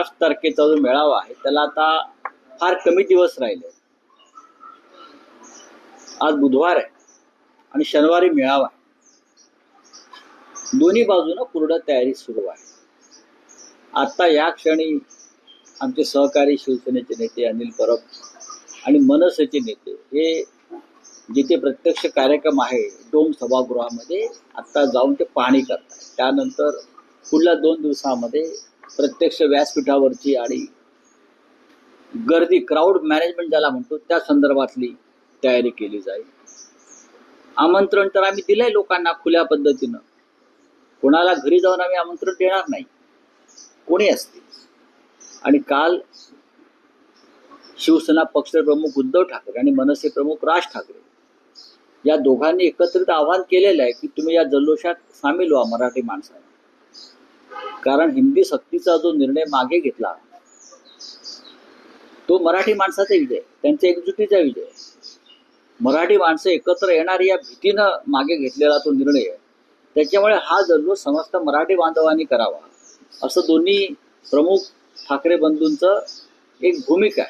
पाच तारखेचा जो मेळावा आहे त्याला आता फार कमी दिवस राहिले. आज बुधवार आहे आणि शनिवारी मेळावा आहे. दोन्ही बाजूनं पूर्ण तयारी सुरू आहे. आता या क्षणी आमचे सहकारी शिवसेनेचे नेते अनिल परब आणि मनसेचे नेते हे जिथे प्रत्यक्ष कार्यक्रम आहे डोम सभागृहामध्ये आत्ता जाऊन ते पाहणी करतात. त्यानंतर पुढल्या दोन दिवसामध्ये प्रत्यक्ष व्यासपीठावरची आणि गर्दी क्राऊड मॅनेजमेंट ज्याला म्हणतो त्या संदर्भातली तयारी केली जाईल. आमंत्रण तर आम्ही दिलंय लोकांना खुल्या पद्धतीनं. कोणाला घरी जाऊन आम्ही आमंत्रण देणार नाही. कोणी असतील? आणि काल शिवसेना पक्षप्रमुख उद्धव ठाकरे आणि मनसे प्रमुख राज ठाकरे या दोघांनी एकत्रित आवाहन केलेलं आहे की तुम्ही या जल्लोषात सामील व्हा मराठी माणसाला. कारण हिंदी सक्तीचा जो निर्णय मागे घेतला तो मराठी माणसाचा विजय त्यांच्या एकजुटीचा विजय. मराठी माणसं एकत्र येणार या भीतीनं मागे घेतलेला तो निर्णय त्याच्यामुळे हा जल्लोष समस्त मराठी बांधवांनी करावा. असं दोन्ही प्रमुख ठाकरे बंधूंचं एक भूमिका आहे.